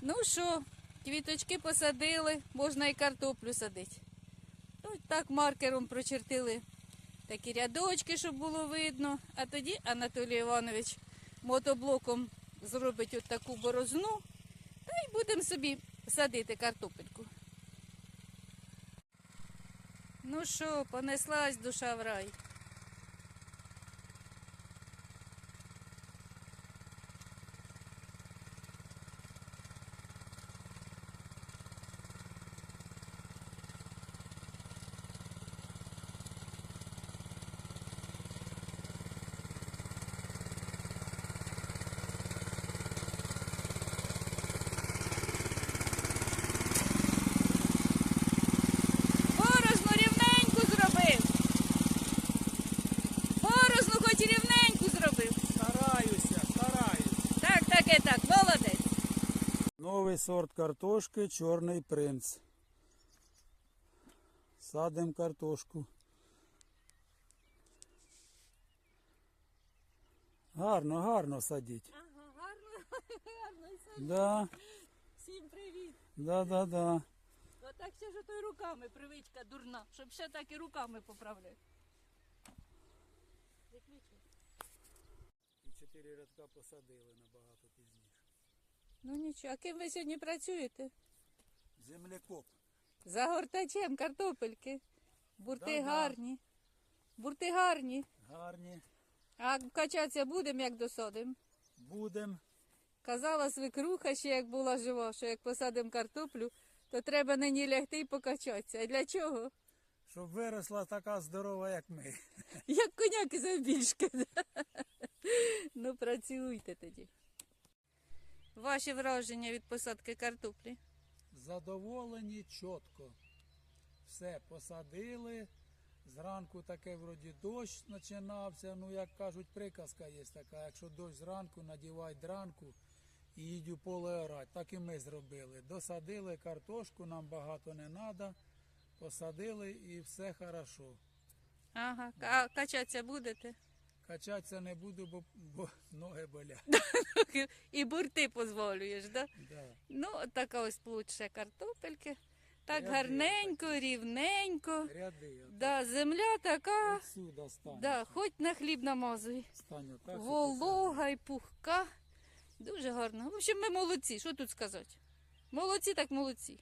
Ну що, квіточки посадили, можна і картоплю садити. Ось так маркером прочертили такі рядочки, щоб було видно. А тоді Анатолій Іванович мотоблоком зробить от таку борозну, та й будемо собі садити картопельку. Ну що, понеслась душа в рай. Так, молодець. Новий сорт картошки Чорний принц. Садимо картошку. Гарно, гарно садіть. Ага, гарно, гарно. Да, Всім привіт. да, да, да. Отак ще ж той руками привичка дурна, щоб ще так і руками поправляти. І чотири рядка посадили набагато пізніше. Ну нічого, а ким ви сьогодні працюєте? Землекоп. Загортачем картопельки. Бурти Да-да. гарні. Бурти гарні. Гарні. А качатися будемо, як досадимо. Будем. Казала свекруха ще як була жива, що як посадимо картоплю, то треба на ній лягти і покачатися. А для чого? Щоб виросла така здорова, як ми. Як коняки завбільшки. Ну, працюйте тоді. Ваші враження від посадки картоплі? Задоволені чітко. Все посадили. Зранку таке вроді дощ починався. Ну, як кажуть, приказка є така. Якщо дощ зранку, надівай дранку і їдь у поле орать. Так і ми зробили. Досадили картошку, нам багато не треба. Посадили і все хорошо. Ага, а качатися будете? Качатися не буду, бо, бо ноги болять. І бурти дозволюєш, да? Да. Ну, от така ось плуче картопельки. Так Ряди гарненько, рівненько. Ряди. Да, земля така, Отсюда стань. да, хоч на хліб намазуй. Стань отак, Волога і пухка. Дуже гарно. В общем, ми молодці, що тут сказати? Молодці, так молодці.